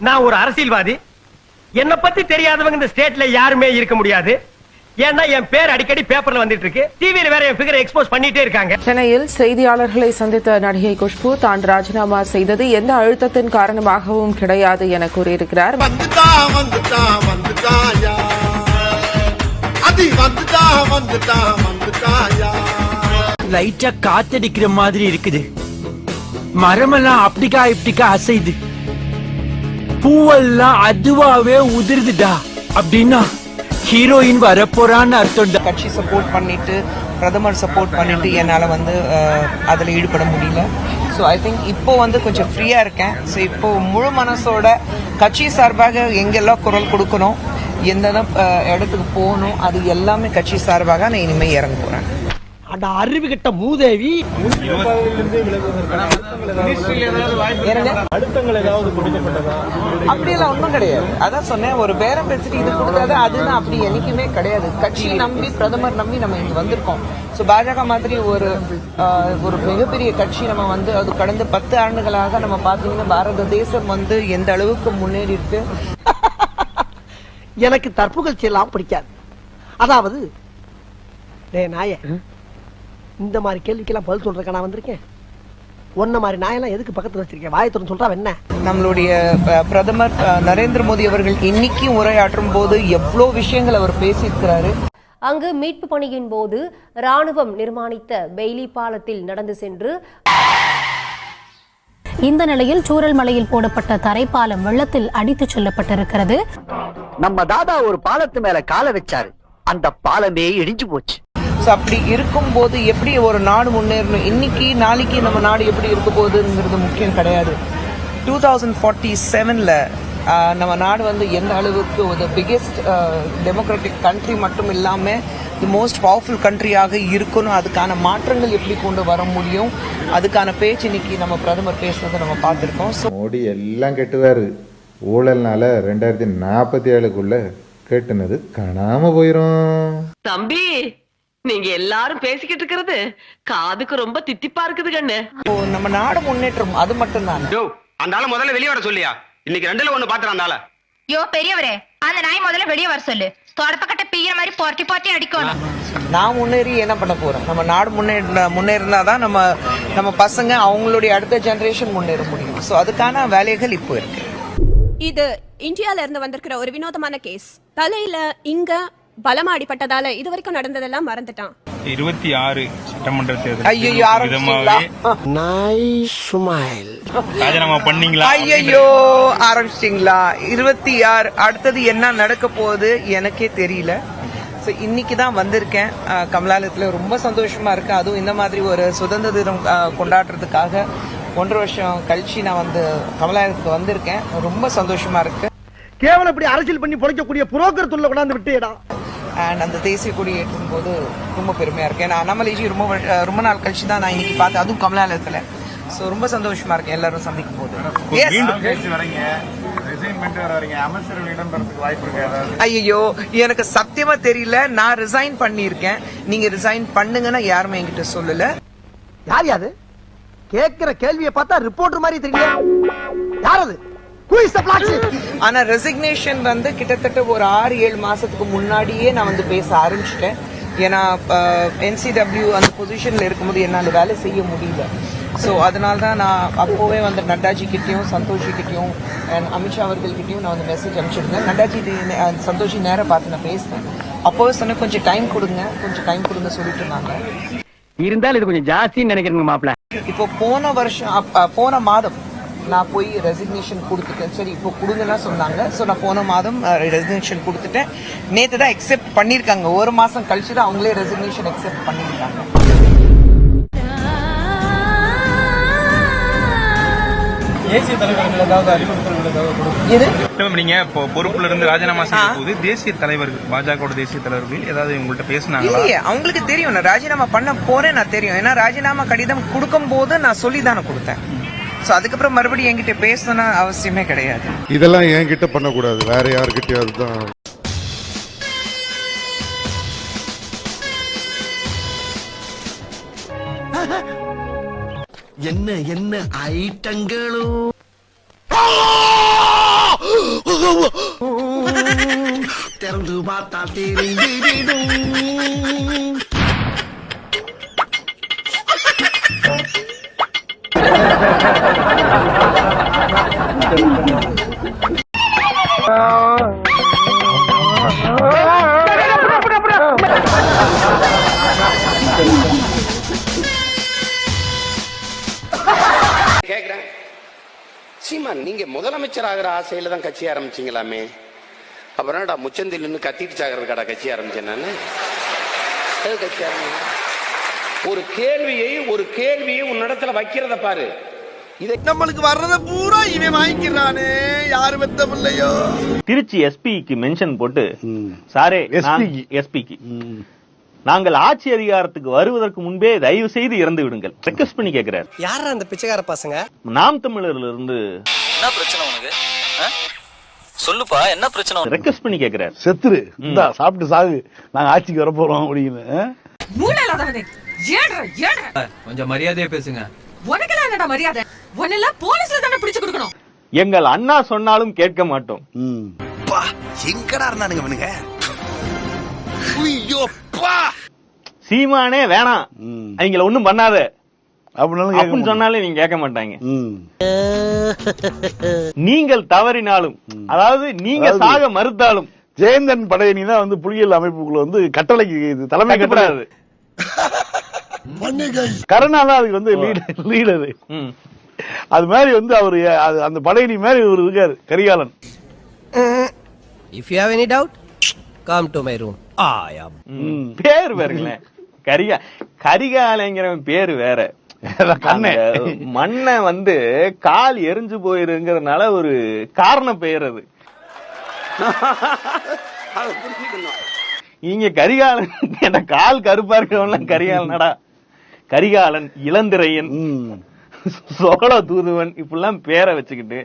நான் ஒரு அரசியல்வாதி. என்ன பத்தி தெரியாதவங்க இந்த ஸ்டேட்ல யாருமே இருக்க முடியாது. ஏன்னா என் பேர் அடிக்கடி பேப்பர்ல வந்துட்டு இருக்கு டிவில வேற என் பிகரை எக்ஸ்போஸ் பண்ணிட்டே இருக்காங்க. சென்னையில் செய்தியாளர்களை சந்தித்த நடிகை குஷ்பு தான் ராஜினாமா செய்தது எந்த அழுத்தத்தின் காரணமாகவும் கிடையாது என கூறியிருக்கிறார். லைட்டா காத்தடிக்கிற மாதிரி இருக்குது. மரமெல்லாம் அப்படிக்கா இப்படிக்கா அசைது பூவெல்லாம் அதுவாவே உதிருதுடா அப்படின்னா ஹீரோயின் வரப்போறான்னு அர்த்தம் கட்சி சப்போர்ட் பண்ணிட்டு பிரதமர் சப்போர்ட் பண்ணிட்டு என்னால் வந்து அதில் ஈடுபட முடியல. ஸோ ஐ திங்க் இப்போ வந்து கொஞ்சம் ஃப்ரீயாக இருக்கேன். ஸோ இப்போ முழு மனசோட கட்சி சார்பாக எங்கெல்லாம் குரல் கொடுக்கணும் எந்த இடத்துக்கு போகணும் அது எல்லாமே கட்சி சார்பாக நான் இனிமேல் இறங்க போகிறேன் அந்த அறிவு கிட்ட மூதேவி அப்படியெல்லாம் ஒன்றும் கிடையாது. அதான் சொன்னேன் ஒரு பேரம் பேசிட்டு இது கொடுக்காது அதுன்னு அப்படி என்னைக்குமே கிடையாது. கட்சி நம்பி பிரதமர் நம்பி நம்ம இங்க வந்திருக்கோம். ஸோ பாஜக மாதிரி ஒரு ஒரு மிகப்பெரிய கட்சி நம்ம வந்து அது கடந்த பத்து ஆண்டுகளாக நம்ம பார்த்தீங்கன்னா பாரத தேசம் வந்து எந்த அளவுக்கு முன்னேறி இருக்கு? எனக்கு தற்புகழ்ச்சி எல்லாம் பிடிக்காது. அதாவது டேய் நாயே இந்த மாதிரி கேள்விக்கெல்லாம் பதில் சொல்றதுக்கு நான் வந்திருக்கேன்? உன்ன மாதிரி நாயெல்லாம் எதுக்கு பக்கத்துல வச்சிருக்கேன்? வாயை திறந்து சொல்றா என்ன நம்மளுடைய பிரதமர் நரேந்திர மோடி அவர்கள் இன்னைக்கு உரையாற்றும் போது எவ்வளோ விஷயங்கள் அவர் பேசியிருக்கிறாரு. அங்கு மீட்பு பணியின் போது ராணுவம் நிர்மாணித்த பெய்லி பாலத்தில் நடந்து சென்று இந்த நிலையில் சூரல் மலையில் போடப்பட்ட தரைப்பாலம் வெள்ளத்தில் அடித்துச் செல்லப்பட்டிருக்கிறது. நம்ம தாதா ஒரு பாலத்து மேல காலை வச்சாரு. அந்த பாலமே இடிஞ்சு போச்சு. ஸோ அப்படி இருக்கும்போது எப்படி ஒரு நாடு முன்னேறணும்? இன்னைக்கு நாளைக்கு நம்ம நாடு எப்படி இருக்க போகுதுங்கிறது முக்கியம் கிடையாது. டூ தௌசண்ட் ஃபார்ட்டி செவனில் நம்ம நாடு வந்து எந்த அளவுக்கு ஒரு பிக்கெஸ்ட் டெமோக்ராட்டிக் கண்ட்ரி மட்டும் இல்லாமல் தி மோஸ்ட் பவர்ஃபுல் கண்ட்ரியாக இருக்கணும் அதுக்கான மாற்றங்கள் எப்படி கொண்டு வர முடியும் அதுக்கான பேச்சு இன்னைக்கு நம்ம பிரதமர் பேசுனதை நம்ம பார்த்துருக்கோம். ஸோ மோடி எல்லாம் கெட்டுவாரு. ஊழல்னால ரெண்டாயிரத்தி நாற்பத்தி ஏழுக்குள்ள கெட்டுனது காணாம போயிரும். தம்பி! நீங்க எல்லாரும் பேசிக்கிட்டு இருக்கிறது காதுக்கு ரொம்ப தித்திப்பா இருக்குது கண்ணு. இப்போ நம்ம நாடு முன்னேற்றம் அது மட்டும்தான்? யோ அந்த ஆள முதல்ல வெளிய வர சொல்லியா? இன்னைக்கு ரெண்டுல ஒண்ணு பாத்துறான் அந்த ஆள. யோ பெரியவரே அந்த நாய் முதல்ல வெளியே வர சொல்லு. தொடப்பக்கட்ட பீகிற மாதிரி போர்ட்டி போர்ட்டி அடிக்கணும் நான் முன்னேறி என்ன பண்ண போறேன்? நம்ம நாடு முன்னேற முன்னேறினா தான் நம்ம நம்ம பசங்க அவங்களுடைய அடுத்த ஜெனரேஷன் முன்னேற முடியும். ஸோ அதுக்கான வேலைகள் இப்போ இருக்கு. இது இந்தியால இருந்து வந்திருக்கிற ஒரு வினோதமான கேஸ் தலையில இங்க பலமா அடிபட்டதால இது வரைக்கும் நடந்ததெல்லாம் மறந்துட்டான். இருபத்தி ஆறு சட்டமன்ற தேர்தல் ஐயோ ஆரம்பிச்சிங்களா ராஜினாமா பண்ணீங்களா? ஐயோ ஆரம்பிச்சிங்களா இருபத்தி ஆறு அடுத்தது என்ன நடக்க போகுது எனக்கே தெரியல. ஸோ இன்னைக்கு தான் வந்திருக்கேன். கமலாலயத்தில் ரொம்ப சந்தோஷமா இருக்கு. அதுவும் இந்த மாதிரி ஒரு சுதந்திர தினம் கொண்டாடுறதுக்காக ஒன்றரை வருஷம் கழிச்சு நான் வந்து கமலாலயத்துக்கு வந்திருக்கேன். ரொம்ப சந்தோஷமா இருக்கு. கேவலம் இப்படி அரசியல் பண்ணி பொழைக்கக்கூடிய புரோக்கர் துள்ள கொண்டாந்து விட்டேடா. அண்ட் அந்த தேசிய கொடி ஏற்றும் போது ரொம்ப பெருமையா இருக்கு. ஏன்னா அண்ணாமலைஜி ரொம்ப ரொம்ப நாள் கழிச்சு தான் நான் இன்னைக்கு பார்த்தேன். அதுவும் கமலாலயத்தில். ஸோ ரொம்ப சந்தோஷமா இருக்கு எல்லாரும் சந்திக்கும் போது. ஐயோ எனக்கு சத்தியமா தெரியல. நான் ரிசைன் பண்ணியிருக்கேன். நீங்க ரிசைன் பண்ணுங்கன்னா யாருமே என்கிட்ட சொல்லல. யார் யாது? கேக்குற கேள்வியை பார்த்தா ரிப்போர்ட்டர் மாதிரி தெரியல யார் அது? ஆனா ரெசிக்னேஷன் வந்து கிட்டத்தட்ட ஒரு ஆறு ஏழு மாசத்துக்கு முன்னாடியே நான் வந்து பேச ஆரம்பிச்சிட்டேன். ஏன்னா என்சிடபிள்யூ அந்த பொசிஷன்ல இருக்கும்போது என்னால் வேலை செய்ய முடியல. ஸோ அதனால தான் நான் அப்போவே வந்து நட்டாஜி கிட்டேயும் சந்தோஷி கிட்டேயும் and அமித்ஷா அவர்கள்கிட்டயும் நான் வந்து மெசேஜ் அனுப்பிச்சிருந்தேன். நட்டாஜி சந்தோஷி நேரம் பார்த்து நான் பேசினேன். அப்போவே சொன்னேன் கொஞ்சம் டைம் கொடுங்க கொஞ்சம் டைம் கொடுங்க சொல்லிட்டு இருந்தாங்க. இருந்தாலும் இது கொஞ்சம் ஜாஸ்தின்னு நினைக்கிறேங்க மாப்பிள்ள. இப்போ போன வருஷம் போன மாதம் நான் போய் ரெசிக்னேஷன் கொடுத்துட்டேன். சரி இப்போ கொடுங்கன்னா சொன்னாங்க. ஸோ நான் போன மாதம் ரெசிக்னேஷன் கொடுத்துட்டேன். நேற்று தான் அக்செப்ட் பண்ணியிருக்காங்க. ஒரு மாதம் கழிச்சு தான் அவங்களே ரெசிக்னேஷன் அக்செப்ட் பண்ணியிருக்காங்க. இது இப்ப நீங்க இப்போ பொறுப்புல இருந்து ராஜினாமா செய்ய போது தேசிய தலைவர்கள் பாஜக தேசிய தலைவர்கள் ஏதாவது உங்கள்ட்ட பேசினாங்களா? இல்லையே அவங்களுக்கு தெரியும். நான் ராஜினாமா பண்ண போறேன் நான் தெரியும். ஏன்னா ராஜினாமா கடிதம் கொடுக்கும் போது நான் சொல்லி தானே கொடுத்தேன். ஸோ அதுக்கப்புறம் மறுபடியும் என்கிட்ட பேசணும்னா அவசியமே கிடையாது. இதெல்லாம் என்கிட்ட பண்ணக்கூடாது. வேற யாருக்கிட்டயாவது தான். என்ன என்ன ஐட்டங்களோ? திறந்து பார்த்தா தெரிந்துவிடும் கேக்குறேன். சீமான் நீங்க முதலமைச்சர் ஆகிற ஆசையில தான் கட்சி ஆரம்பிச்சீங்களாமே? அப்புறம் முச்சந்தில் நின்று கத்திட்டு சாகிறதுக்காடா கட்சி ஆரம்பிச்சேன் நான்? கட்சி ஆரம்பிச்சேன் ஒரு கேள்வியை ஒரு கேள்வியை உன்னிடத்துல வைக்கிறத பாரு. இதை நம்மளுக்கு வர்றத பூரா இவன் வாங்கிக்கிறானே. யாரு வெத்த பிள்ளையோ திருச்சி எஸ்பிக்கு மென்ஷன் போட்டு சாரே. எஸ்பிக்கு நாங்கள் ஆட்சி அதிகாரத்துக்கு வருவதற்கு முன்பே தயவு செய்து இறந்து விடுங்கள். ரெக்வஸ்ட் பண்ணி கேக்குறாரு. யாரா அந்த பிச்சைக்கார பசங்க? நாம் தமிழர்ல இருந்து என்ன பிரச்சனை உனக்கு? சொல்லுப்பா என்ன பிரச்சனை ரெக்வஸ்ட் பண்ணி கேக்குறாரு. செத்துரு. இந்தா சாப்பிட்டு சாகு. நாங்க ஆட்சிக்கு வர போறோம் அப்படின்னு? கொஞ்சம் மரியாதையா பேசுங்க. உனக்கெல்லாம் என்னடா மரியாதை? உன்னெல்லாம் போலீஸ்ல தானே பிடிச்சு கொடுக்கணும். எங்கள் அண்ணா சொன்னாலும் கேட்க மாட்டோம். ம். எங்கடா இருந்தானுங்க இவனுங்க? சீமானே வேணாம். ம். அவங்கள ஒண்ணும் பண்ணாத. அப்படின்னு சொன்னாலே நீங்க கேட்க மாட்டாங்க. ம். நீங்கள் தவறினாலும் அதாவது நீங்க சாக மறுத்தாலும். ஜெயந்தன் படையணி தான் வந்து புலிகள் அமைப்புக்குள்ள வந்து கட்டளைக்கு இது தலைமை கட்டுப்படாது. கருணா தான் அதுக்கு வந்து லீடர் லீடரு ம். அது மாதிரி வந்து அவரு அந்த படையணி மாதிரி இவர் இருக்காரு Karikalan. If you have any doubt come to my room hmm. பேர் பாருங்களேன் கரிகா கரிகாலைங்கிறவன் பேரு வேற. மண்ணை வந்து கால் எரிஞ்சு போயிருங்கிறதுனால ஒரு காரண பெயர் அது. இங்க கரிகாலன் கேட்ட கால் கருப்பா இருக்கவன்லாம் கரிகாலனடா. கரிகாலன் இளந்திரையன். சோழ தூதுவன் இப்படிலாம் பேரை வச்சுக்கிட்டு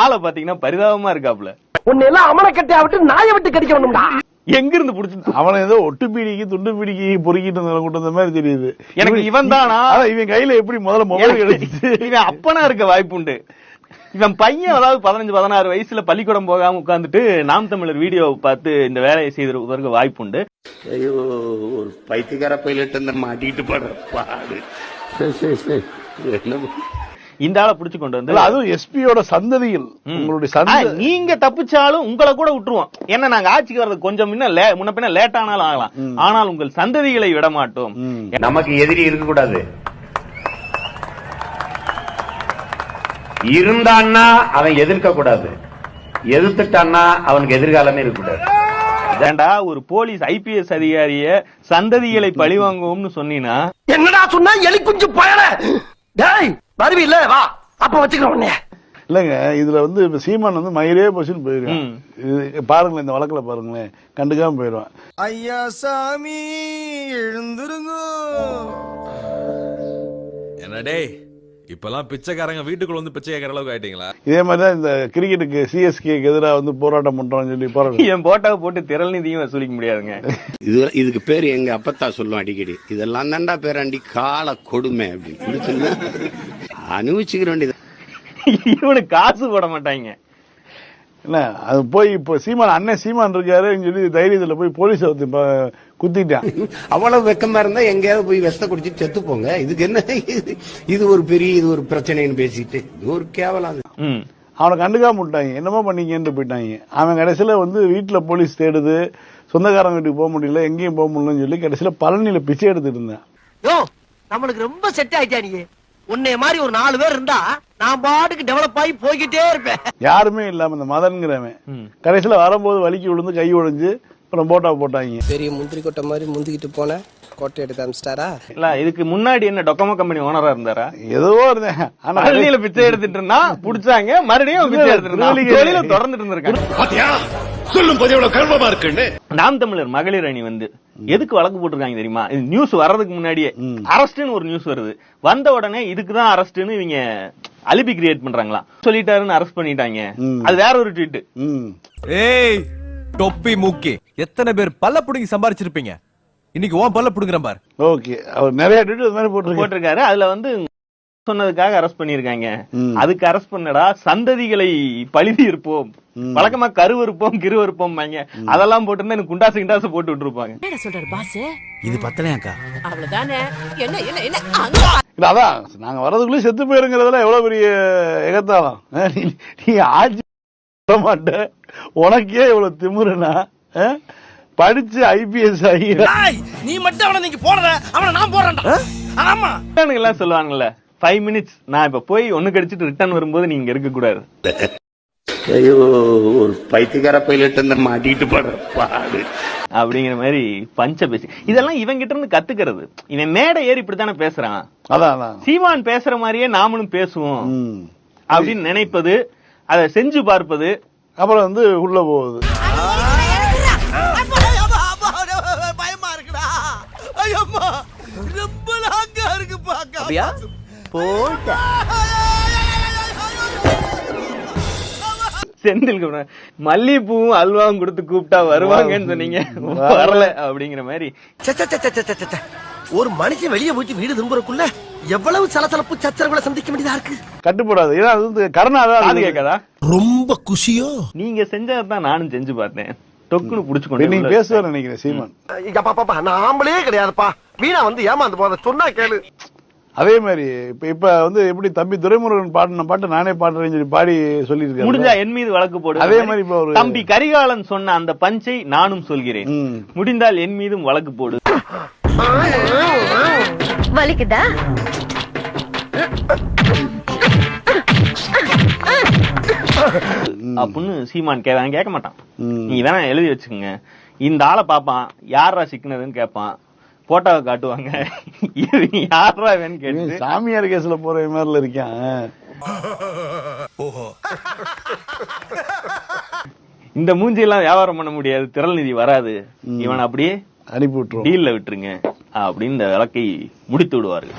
ஆளை பாத்தீங்கன்னா பரிதாபமா இருக்காப்ல உன்னை எல்லாம் அமலக்கட்டையா விட்டு நாயை விட்டு கடிக்க வேணும்டா எங்க இருந்து புடிச்சு அவனை ஏதோ ஒட்டு பீடிக்கு துண்டு பீடிக்கு பொறுக்கிட்டு இருந்த கொண்டு வந்த மாதிரி தெரியுது. எனக்கு இவன் தானா? இவன் கையில எப்படி முதல்ல மொபைல் கிடைச்சிச்சு இவன் அப்பனா இருக்க வாய்ப்புண்டு இவன் பையன் அதாவது பதினஞ்சு பதினாறு வயசுல பள்ளிக்கூடம் போகாம உட்கார்ந்துட்டு நாம் தமிழர் வீடியோ பார்த்து இந்த வேலையை செய்திருப்பதற்கு வாய்ப்புண்டு ஐயோ ஒரு பைத்தியக்கார பைலட் இந்த மாட்டிக்கிட்டு படுற பாடு. இந்த ஆளை புடிச்சு கொண்டு வந்து அதுவும் எஸ்பியோட சந்ததியில். உங்களுடைய ஆ, சந்த நீங்க தப்பிச்சாலும் உங்களை கூட விட்டுருவோம். என்ன நாங்க ஆட்சிக்கு வர்றது கொஞ்சம் முன்ன லே- முன்ன பின்ன லேட் ஆனாலும் ஆகலாம். ஆனால் உங்கள் சந்ததிகளை விட மாட்டோம். நமக்கு எதிரி இருக்க கூடாது இருந்தான்னா அவன் எதிர்க்க கூடாது எதிர்த்துட்டான்னா அவனுக்கு எதிர்காலமே இருக்க கூடாது ஏண்டா ஒரு போலீஸ் ஐபிஎஸ் அதிகாரிய சந்ததிகளை பழிவாங்குவோம்னு சொன்னீங்கன்னா என்னடா சொன்னா? எலி குஞ்சு பயல! டேய் வருவி இல்ல வா. அப்ப வச்சுக்கிறோம் உன்னைய. இல்லங்க இதுல வந்து இப்ப சீமான் வந்து மயிரே போச்சுன்னு போயிருக்கான். பாருங்களேன் இந்த வழக்குல பாருங்களேன். கண்டுக்காம போயிருவான். ஐயா சாமி எழுந்துருங்க. என்னடே இப்பெல்லாம் பிச்சைக்காரங்க வீட்டுக்குள்ள வந்து பிச்சை கேட்கற அளவுக்கு ஆயிட்டீங்களா? இதே மாதிரி தான் இந்த கிரிக்கெட்டுக்கு சிஎஸ்கேக்கு எதிராக வந்து போராட்டம் பண்றோம்னு சொல்லி போராட்டம். என் போட்டாவை போட்டு திரள் நிதியும் வசூலிக்க முடியாதுங்க. இது இதுக்கு பேர் எங்க அப்பத்தா சொல்லும் அடிக்கடி. இதெல்லாம் தாண்டா பேராண்டி கால கொடுமை அப்படின்னு. சொன்னா அனுபவிச்சுக்கிற வேண்டியது. இவனுக்கு காசு போட மாட்டாங்க. என்ன அது போய் இப்போ சீமான் அண்ணன் சீமான் இருக்காருன்னு சொல்லி தைரியத்துல போய் போலீஸ் ப- குத்திட்டான். அவ்வளவு வெக்கமா இருந்தா எங்கேயாவது போய் விஷத்தை குடிச்சிட்டு செத்து போங்க. இதுக்கு என்ன இது- ஒரு பெரிய இது ஒரு பிரச்சனைன்னு பேசிட்டு. இது ஒரு கேவலம். அவனை கண்டுக்காம விட்டாங்க. என்னமோ பண்ணீங்கன்னு போயிட்டாங்க. அவன் கடைசியில வந்து வீட்டுல போலீஸ் தேடுது. சொந்தக்காரங்க வீட்டுக்கு போக முடியல. எங்கேயும் போக முடியலன்னு சொல்லி கடைசியில பழனியில பிச்சை எடுத்துட்டு இருந்தேன். யோ நம்மளுக்கு ரொம்ப செட் ஆயிட்டா நீ உன்னைய மாதிரி ஒரு நாலு பேர் இருந்தா நான் பாட்டுக்கு டெவலப் ஆகி போய்கிட்டே இருப்பேன். யாருமே இல்லாம இந்த மதன்கிறவன். கடைசியில வரும்போது வலிக்கு விழுந்து கை உடைஞ்சு அப்புறம் போட்டா போட்டாங்க. பெரிய முந்திரி கொட்டை மாதிரி முந்திக்கிட்டு போன கோட்டை எடுத்து அமிச்சிட்டாரா இல்ல இதுக்கு முன்னாடி என்ன டொக்கமோ கம்பெனி ஓனரா இருந்தாரா? ஏதோ இருந்தேன். ஆனா பிச்சை எடுத்துட்டு இருந்தா புடிச்சாங்க மறுபடியும் பிச்சை எடுத்துட்டு. தொழில தொடர்ந்துட்டு இருந்திருக்காங்க. சொல்லும் போது எவ்வளவு கர்வமா இருக்குன்னு. நாம் தமிழர் மகளிர் அணி வந்து எதுக்கு வழக்கு போட்டிருக்காங்க தெரியுமா? இது நியூஸ் வர்றதுக்கு முன்னாடியே. அரஸ்ட்னு ஒரு நியூஸ் வருது. வந்த உடனே இதுக்கு தான் அரஸ்ட்னு இவங்க அலிபி கிரியேட் பண்றாங்களாம் சொல்லிட்டாருன்னு அரெஸ்ட் பண்ணிட்டாங்க. அது வேற ஒரு ட்வீட் ஏய் தொப்பி மூக்கி. எத்தனை பேர் பல்ல புடுங்கி சம்பாரிச்சிருப்பீங்க? இன்னைக்கு உன் பல்ல புடுங்குறேன் பார். ஓகே. அவர் நிறைய மாதிரி போட்டிருக்காரு. போட்டிருக்காரு. அதுல வந்து சொன்னதுக்காக அரெஸ்ட் பண்ணிருக்காங்க அதுக்கு அரெஸ்ட் பண்ணடா சந்ததிகளை பழுதி இருப்போம். வழக்கமா கருவறுப்போம் கிருவறுப்போம் அதெல்லாம் போட்டு எனக்கு குண்டாசு கிண்டாசு போட்டு விட்டுருப்பாங்க. என்ன சொல்றாரு பாஸ் இது பத்தலையாக்கா? அவ்வளவுதானே? என்ன என்ன என்ன? இல்ல அதான் நாங்க வர்றதுக்குள்ளே செத்து போயிருங்கிறதுல எவ்வளவு பெரிய எகத்தாளம் நீ ஆட்சி பண்ண மாட்ட. உனக்கே இவ்வளவு திமிருனா படிச்சு ஐபிஎஸ் ஆகி நீ மட்டும் அவனை நீங்க போடுற அவனை நான் போடுறேன்டா. ஆமா. எல்லாம் சொல்லுவாங்கல்ல? ஃபைவ் மினிட்ஸ் நான் இப்ப போய் ஒண்ணு கடிச்சிட்டு ரிட்டர்ன் வரும்போது நீங்க இருக்க கூடாது ஐயோ ஒரு பைத்தியக்கார பைலட் மாட்டிட்டு படுற பாடு. அப்படிங்கிற மாதிரி பஞ்ச பேசி இதெல்லாம் இவன் கிட்ட இருந்து கத்துக்கிறது. இவன் மேடை ஏறி இப்படித்தானே பேசுறான். அதான் சீமான் பேசுற மாதிரியே நாமளும் பேசுவோம். அப்படின்னு நினைப்பது அதை செஞ்சு பார்ப்பது. அப்புறம் வந்து உள்ள போகுது. பயமா இருக்குடா. ஐயம்மா ரொம்ப லாங்கா இருக்கு பாக்க. போட்டா. செந்தில் குமரன் மல்லிகைப்பூவும் அல்வாவும் கொடுத்து கூப்பிட்டா வருவாங்கன்னு சொன்னீங்க. வரல. அப்படிங்கிற மாதிரி. ஒரு மனுஷன் வெளியே போயிட்டு வீடு திரும்புறக்குள்ள எவ்வளவு சலசலப்பு சச்சரவுகளை சந்திக்க வேண்டியதா இருக்கு? கட்டுப்படாது. ஏன்னா அது வந்து கருணா தான் காது கேட்காதா? ரொம்ப குஷியோ? நீங்க செஞ்சதான் நானும் செஞ்சு பார்த்தேன். டொக்குன்னு புடிச்சு நீங்க பேசுவார் நினைக்கிறேன் சீமான். பாப்பா நான் ஆம்பளே கிடையாதுப்பா. வீணா வந்து ஏமாந்து போத சொன்னா கேளு. அதே மாதிரி இப்ப இப்ப வந்து எப்படி தம்பி துரைமுருகன் பாடின பாட்டு நானே பாடுறேன்னு சொல்லி பாடி சொல்லியிருக்காரு. முடிஞ்சா என் மீது வழக்கு போடு. அதே மாதிரி இப்ப ஒரு தம்பி கரிகாலன் சொன்ன அந்த பஞ்சை நானும் சொல்கிறேன். முடிந்தால் என் மீதும் வழக்கு போடு. வலிக்குதா? அப்படின்னு சீமான் கேட்க மாட்டான். நீ வேணா எழுதி வச்சுக்கோங்க. இந்த ஆளை பாப்பான் யாரா சிக்கினதுன்னு கேட்பான். போட்டோவை காட்டுவாங்க. யாரா வேன்னு கேட்டு. சாமியார் கேஸ்ல போற மாதிரில இருக்கான் ஓஹோ. இந்த மூஞ்சி எல்லாம் வியாபாரம் பண்ண முடியாது. திரள் நிதி வராது. இவன் அப்படியே அனுப்பி விட்டுருவோம் டீல்ல விட்டுருங்க. அப்படின்னு இந்த வழக்கை முடித்து விடுவார்கள்.